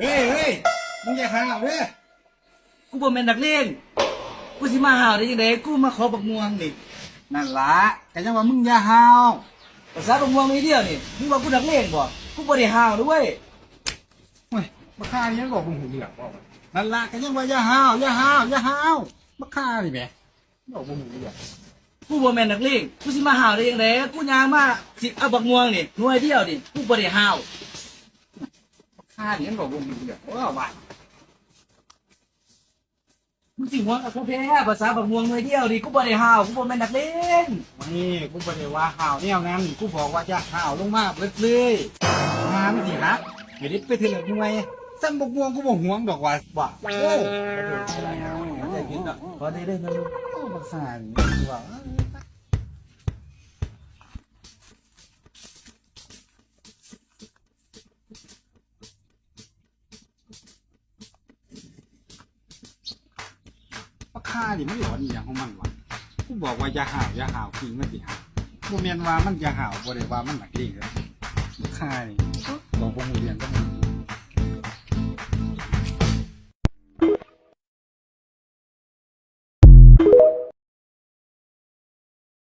เฮ้ยเฮ้ยมึงอย่าหาวเด้อกูบ่แม่นนักเลงกูสิมาหาวได้ยังไงกูมาขอบักม่วงนี่นั่นละก็ยังว่ามึงอย่าหาวภาษาบักม่วงนี่เดียวนี่มึงว่ากูนักเลงบ่กูบ่ได้หาวด้วยเฮ้ยมาฆ่านี่ยังบอกมึงหูเหลืองบอกนั่นละก็ยังว่าอย่าหาวอย่าหาวอย่าหาวมาฆ่านี่แหมบอกมึงหูเหลืองกูบ่แม่นนักเลงกูสิมาหาวได้ยังไงกูย่างมาสิเอาบักม่วงนี่หน่วยเดียวนี่กูบ่ได้หาว มาฆ่านี่ยบอกมึงหูเหลืองว่าว่ามึงสิหัวกับกูแพ้ภาษาบักม่วงหน่วยเดียวนี่กูบ่ได้ห่าวกูบ่แม่นนักเลงนี่กูบอกเลยว่าห่าวแนวนั้นกูบอกว่าอย่าวลงมาเบิดเลยงานสิฮะไม่ได้ไปถึงหน่วยซ้ำบกม่วงกูบอกห่วงดอกว่าว่โอ้มันจะกินดอกขอได้เลยนะลูกโอ้บักสานว่าาคาดิมันหลอนอหย่างของมันวะกูบอกว่าอย่าห่าวอย่าห่าวจริงมันสิห่าวบ่แม่นว่ามันอย่าห่าวบ่ได้ว่ามันหนักเลงเลยปลาคานี่บอกบ่ฮู้เรื่องก็มัน